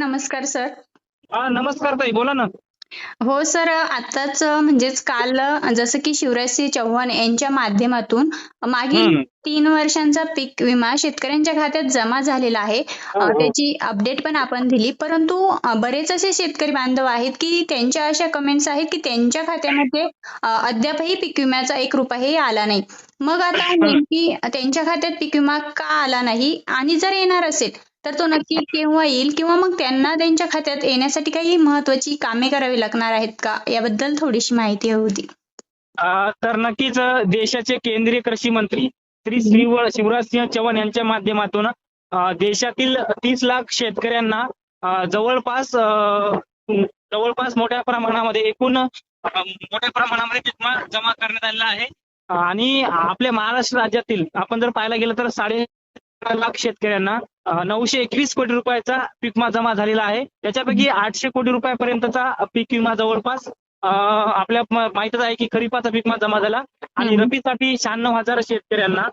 नमस्कार सर. हा नमस्कार ताई बोला ना हो सर, आत्ताच म्हणजेच काल जसं की शिवराजसिंह चौहान यांच्या माध्यमातून मागील. तीन वर्षांचा पीक विमा शेतकऱ्यांच्या खात्यात जमा झालेला आहे. हो, हो. त्याची अपडेट पण आपण दिली. परंतु बरेच असे शेतकरी बांधव आहेत की त्यांच्या अशा कमेंट्स आहेत की त्यांच्या खात्यामध्ये अद्यापही पीक विम्याचा एक रुपयाही आला नाही. मग आता नेमकी त्यांच्या खात्यात पीक विमा का आला नाही आणि जर येणार असेल तर तो नक्की केव्हा येईल किंवा मग त्यांना त्यांच्या खात्यात येण्यासाठी काही महत्वाची कामे करावी लागणार आहेत का? याबद्दल थोडीशी माहिती हवी होती. तर नक्कीच देशाचे केंद्रीय कृषी मंत्री श्री शिवराज सिंह चव्हाण यांच्या माध्यमातून देशातील तीस लाख शेतकऱ्यांना जवळपास जवळपास मोठ्या प्रमाणामध्ये एकूण मोठ्या प्रमाणामध्ये जमा करण्यात आलेला आहे आणि आपल्या महाराष्ट्र राज्यातील आपण जर पाहायला गेलं तर साडे लाख शेतकऱ्यांना नऊशे एकवीस कोटी रुपयाचा पीक विमा जमा झालेला आहे त्याच्यापैकी आठशे कोटी रुपयापर्यंतचा पीक विमा जवळपास आपल्या माहीतच आहे की खरीपाचा पीक विमा जमा झाला आणि हम्म. रब्बीसाठी शहाण्णव हजार शेतकऱ्यांना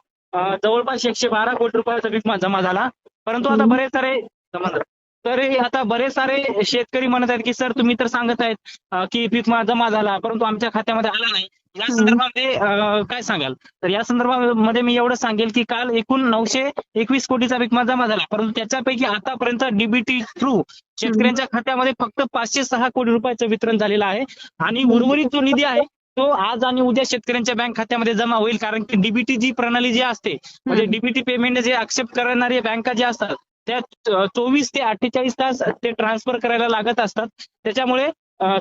जवळपास एकशे बारा कोटी रुपयाचा पीक विमा जमा झाला परंतु आता. बरेच सारे जमा झाले. तर आता बरेच सारे शेतकरी म्हणत आहेत की सर तुम्ही तर सांगत आहेत की पीक विमा जमा झाला परंतु आमच्या खात्यामध्ये आला नाही या. संदर्भामध्ये काय सांगाल? तर या संदर्भामध्ये मी एवढं सांगेल की काल एकूण नऊशे एकवीस कोटीचा पीक विमा जमा झाला. परंतु त्याच्यापैकी आतापर्यंत डीबीटी थ्रू शेतकऱ्यांच्या खात्यामध्ये फक्त पाचशे सहा कोटी रुपयाचं वितरण झालेलं आहे. आणि उर्वरित जो निधी आहे तो आज आणि उद्या शेतकऱ्यांच्या बँक खात्यामध्ये जमा होईल. कारण की डीबीटी जी प्रणाली जी असते म्हणजे. डीबीटी पेमेंट जे ऍक्सेप्ट करणारे बँका ज्या असतात त्या चोवीस ते अठ्ठेचाळीस तास ते ट्रान्सफर करायला लागत असतात. त्याच्यामुळे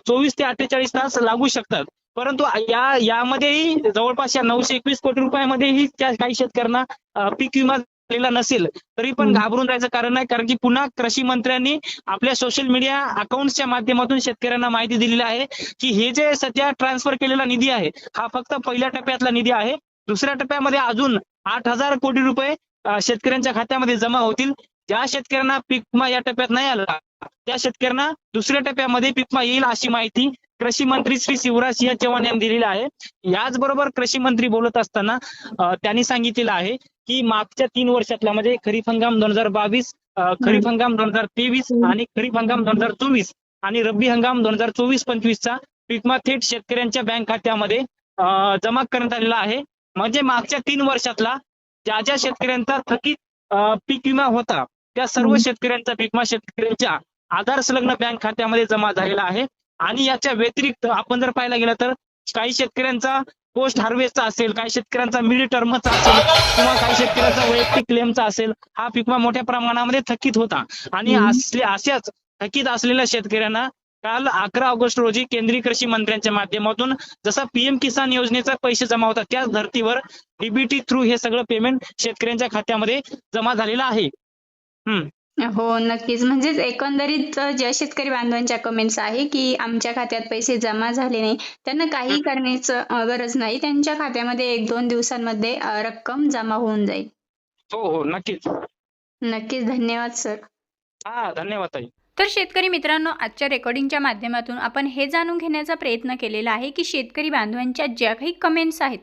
चोवीस ते अठ्ठेचाळीस तास लागू शकतात. परंतु या यामध्येही जवळपास या नऊशे एकवीस कोटी रुपयामध्येही त्या काही शेतकऱ्यांना पीक विमा झालेला नसेल तरी पण. घाबरून जायचं कारण नाही कारण की पुन्हा कृषी मंत्र्यांनी आपल्या सोशल मीडिया अकाउंटच्या माध्यमातून शेतकऱ्यांना माहिती दिलेली आहे की हे जे सध्या ट्रान्सफर केलेला निधी आहे हा फक्त पहिल्या टप्प्यातला निधी आहे दुसऱ्या टप्प्यामध्ये अजून आठ हजार कोटी रुपये शेतकऱ्यांच्या खात्यामध्ये जमा होतील ज्या शेतकऱ्यांना पीक विमा या टप्प्यात नाही आला त्या शेतकऱ्यांना दुसऱ्या टप्प्यामध्ये पीक विमा येईल अशी माहिती कृषी मंत्री श्री शिवराज सिंह चौहान यांनी दिलेली आहे याचबरोबर कृषी मंत्री बोलत असताना त्यांनी सांगितलेलं आहे की मागच्या तीन वर्षातला म्हणजे खरीप हंगाम दोन हजार बावीस खरीप हंगाम दोन हजार तेवीस. आणि खरीप हंगाम दोन हजार चोवीस आणि रब्बी हंगाम दोन हजार चोवीस पंचवीसचा पीक विमा थेट शेतकऱ्यांच्या बँक खात्यामध्ये जमा करण्यात आलेला आहे म्हणजे मागच्या तीन वर्षातला ज्या ज्या शेतकऱ्यांचा थकीत पीक विमा होता त्या सर्व. शेतकऱ्यांचा पीक विमा शेतकऱ्यांच्या आधार संलग्न बँक खात्यामध्ये जमा झालेला आहे आणि याच्या व्यतिरिक्त आपण जर पाहायला गेलं तर काही शेतकऱ्यांचा पोस्ट हार्वेस्टचा असेल काही शेतकऱ्यांचा मिड टर्मचा असेल किंवा काही शेतकऱ्यांचा वैयक्तिक क्लेमचा असेल हा पीक विमा मोठ्या प्रमाणामध्ये थकीत होता. आणि अशाच थकीत असलेल्या शेतकऱ्यांना काल अकरा ऑगस्ट रोजी केंद्रीय कृषी मंत्र्यांच्या माध्यमातून जसा पीएम किसान योजनेचा पैसे जमा होतात त्याच धर्तीवर डीबीटी थ्रू हे सगळं पेमेंट शेतकऱ्यांच्या खात्यामध्ये जमा झालेलं आहे. हम्म. हो, नक्कीच. म्हणजेच एकंदरीत ज्या शेतकरी बांधवांच्या कमेंट्स आहे की आमच्या खात्यात पैसे जमा झाले नाही, त्यांना काही करण्याचं अ, गरज नाही. त्यांच्या खात्यामध्ये 1-2 दिवसांमध्ये अ, रक्कम जमा होऊन जाईल. हो हो नक्कीच नक्कीच. धन्यवाद सर. हा धन्यवाद ताई तर शेतकरी मित्रांनो आजच्या रेकॉर्डिंगच्या माध्यमातून आपण हे जाणून घेण्याचा प्रयत्न केलेला आहे की शेतकरी बांधवांच्या ज्या काही कमेंट्स आहेत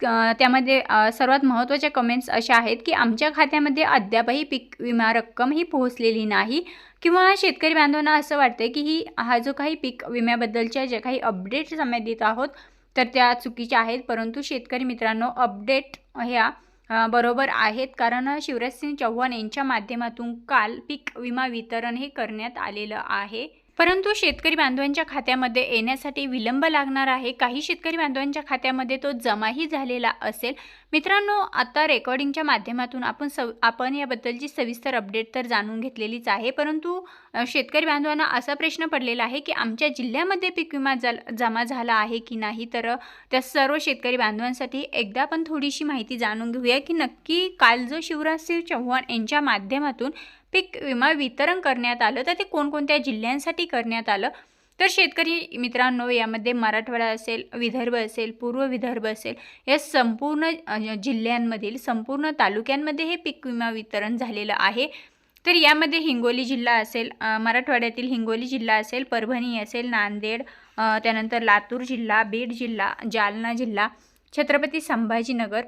त्यामध्ये सर्वात महत्त्वाच्या कमेंट्स अशा आहेत की आमच्या खात्यामध्ये अद्यापही पीक विमा रक्कम ही पोहोचलेली नाही किंवा शेतकरी बांधवांना असं वाटतं की ही हा जो काही पीक विम्याबद्दलच्या ज्या काही अपडेट्स आम्ही देत आहोत तर त्या चुकीच्या आहेत. परंतु शेतकरी मित्रांनो अपडेट ह्या बरोबर आहेत. कारण शिवराजसिंह चौहान यांच्या माध्यमातून काल पीक विमा वितरण हे करण्यात आलेलं आहे. परंतु शेतकरी बांधवांच्या खात्यामध्ये येण्यासाठी विलंब लागणार आहे. काही शेतकरी बांधवांच्या खात्यामध्ये तो जमाही झालेला असेल. मित्रांनो आता रेकॉर्डिंगच्या माध्यमातून आपण सव आपण याबद्दलची सविस्तर अपडेट तर जाणून घेतलेलीच आहे. परंतु शेतकरी बांधवांना असा प्रश्न पडलेला आहे की आमच्या जिल्ह्यामध्ये पीक विमा जमा झाला आहे की नाही? तर त्या सर्व शेतकरी बांधवांसाठी एकदा आपण थोडीशी माहिती जाणून घेऊया की नक्की काल जो शिवराजसिंह चौहान यांच्या माध्यमातून पीक विमा वितरण करण्यात आलं. तर ते कोणकोणत्या जिल्ह्यांसाठी करण्यात आलं? तर शेतकरी मित्रांनो यामध्ये मराठवाडा असेल विदर्भ असेल पूर्व विदर्भ असेल या संपूर्ण जिल्ह्यांमधील संपूर्ण तालुक्यांमध्ये हे पीक विमा वितरण झालेलं आहे. तर यामध्ये हिंगोली जिल्हा असेल मराठवाड्यातील हिंगोली जिल्हा असेल परभणी असेल नांदेड त्यानंतर लातूर जिल्हा बीड जिल्हा जालना जिल्हा छत्रपती संभाजीनगर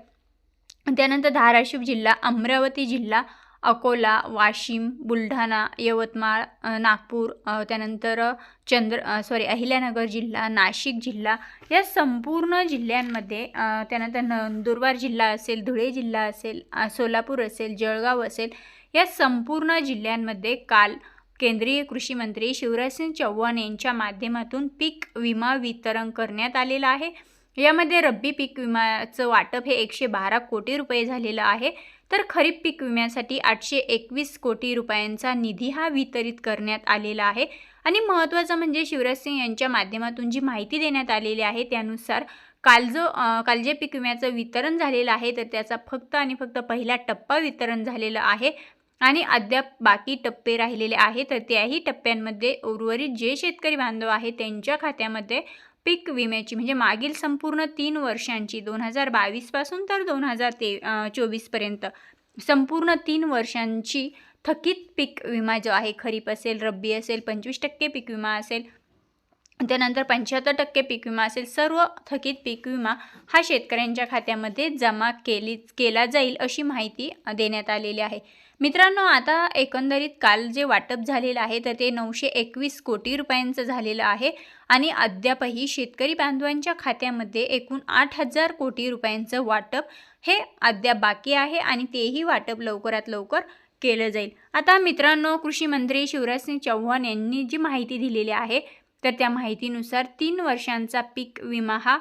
त्यानंतर धाराशिव जिल्हा अमरावती जिल्हा अकोला वाशिम बुलढाणा यवतमाळ नागपूर त्यानंतर चंद्र सॉरी अहिल्यानगर जिल्हा नाशिक जिल्हा या संपूर्ण जिल्ह्यांमध्ये त्यानंतर नंदुरबार जिल्हा असेल धुळे जिल्हा असेल सोलापूर असेल जळगाव असेल या संपूर्ण जिल्ह्यांमध्ये काल केंद्रीय कृषी मंत्री शिवराजसिंग चौहान यांच्या माध्यमातून पीक विमा वितरण करण्यात आलेलं आहे. यामध्ये रब्बी पीक विम्याचं वाटप हे एकशे बारा कोटी रुपये झालेलं आहे. तर खरीप पीक विम्यासाठी आठशे एकवीस कोटी रुपयांचा निधी हा वितरित करण्यात आलेला आहे. आणि महत्त्वाचं म्हणजे शिवराज सिंग यांच्या माध्यमातून जी माहिती देण्यात आलेली आहे त्यानुसार काल जो काल जे पीक विम्याचं वितरण झालेलं आहे तर त्याचा फक्त आणि फक्त पहिला टप्पा वितरण झालेला आहे. आणि अद्याप बाकी टप्पे राहिलेले आहेत तर त्याही टप्प्यांमध्ये उर्वरित जे शेतकरी बांधव आहेत त्यांच्या खात्यामध्ये पीक विम्याची म्हणजे मागील संपूर्ण तीन वर्षांची दोन हजार बावीसपासून तर दोन हजार ते चोवीसपर्यंत संपूर्ण तीन वर्षांची थकीत पीक विमा जो आहे खरीप असेल रब्बी असेल पंचवीस टक्के पीक विमा असेल त्यानंतर पंच्याहत्तर टक्के पीक विमा असेल सर्व थकीत पीक विमा हा शेतकऱ्यांच्या खात्यामध्ये जमा केली केला जाईल अशी माहिती देण्यात आलेली आहे. मित्रांनो आता एकंदरीत काल जे वाटप झालेलं आहे तर ते नऊशे एकवीस कोटी रुपयांचं झालेलं आहे आणि अद्यापही शेतकरी बांधवांच्या खात्यामध्ये एकूण आठ हजार कोटी रुपयांचं वाटप हे अद्याप बाकी आहे आणि तेही वाटप लवकरात लवकर केलं जाईल. आता मित्रांनो कृषी मंत्री शिवराजसिंग चौहान यांनी जी माहिती दिलेली आहे तर त्या माहितीनुसार तीन वर्षांचा पीक विमा हा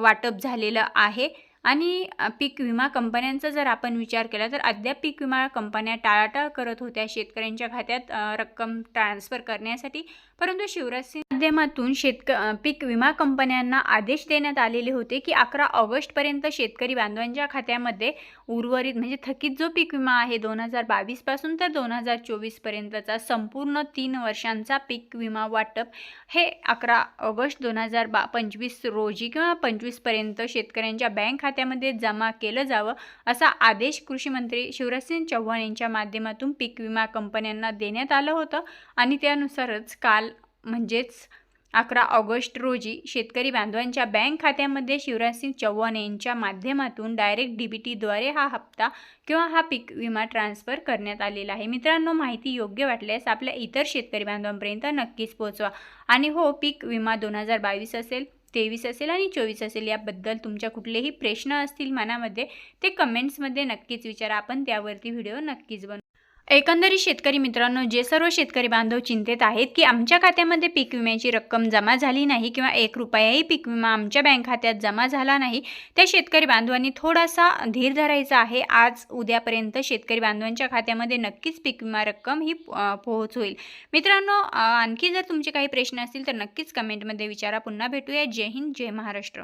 वाटप झालेला आहे. आणि पीक विमा कंपन्यांचा जर आपण विचार केला तर अद्याप पीक विमा कंपन्या टाळाटाळ करत होत्या. शेतकऱ्यांच्या खात्यात रक्कम ट्रान्सफर करण्यासाठी परंतु शिवराज सिंग माध्यमातून शेतक पीक विमा कंपन्यांना आदेश देण्यात आलेले होते की अकरा ऑगस्टपर्यंत शेतकरी बांधवांच्या खात्यामध्ये उर्वरित म्हणजे थकीत जो पीक विमा आहे दोन हजार बावीसपासून तर दोन हजार चोवीसपर्यंतचा संपूर्ण तीन वर्षांचा पीक विमा वाटप हे अकरा ऑगस्ट दोन हजार बा पंचवीस रोजी किंवा पंचवीसपर्यंत शेतकऱ्यांच्या बँक खात्यामध्ये जमा केलं जावं असा आदेश कृषी मंत्री शिवराजसिंग चौहान यांच्या माध्यमातून पीक विमा कंपन्यांना देण्यात आलं होतं. आणि त्यानुसारच काल म्हणजेच अकरा ऑगस्ट रोजी शेतकरी बांधवांच्या बँक खात्यामध्ये शिवराजसिंग चौहान यांच्या माध्यमातून डायरेक्ट डी बी टीद्वारे हा हप्ता किंवा हा पीक विमा ट्रान्सफर करण्यात आलेला आहे. मित्रांनो माहिती योग्य वाटल्यास आपल्या इतर शेतकरी बांधवांपर्यंत नक्कीच पोहोचवा. आणि हो पीक विमा दोन हजार बावीस असेल तेवीस असेल आणि चोवीस असेल याबद्दल तुमच्या कुठलेही प्रश्न असतील मनामध्ये ते कमेंट्समध्ये नक्कीच विचारा. आपण त्यावरती व्हिडिओ नक्कीच बनवू. एकंदरीत शेतकरी मित्रांनो जे सर्व शेतकरी बांधव चिंतेत आहेत की आमच्या खात्यामध्ये पीक विम्याची रक्कम जमा झाली नाही किंवा एक रुपयाही पीक विमा आमच्या बँक खात्यात जमा झाला नाही त्या शेतकरी बांधवांनी थोडासा धीर धरायचा आहे. आज उद्यापर्यंत शेतकरी बांधवांच्या खात्यामध्ये नक्कीच पीक विमा रक्कम ही पोहोच होईल. मित्रांनो आणखी जर तुमचे काही प्रश्न असतील तर नक्कीच कमेंटमध्ये विचारा. पुन्हा भेटूया. जय हिंद जय महाराष्ट्र.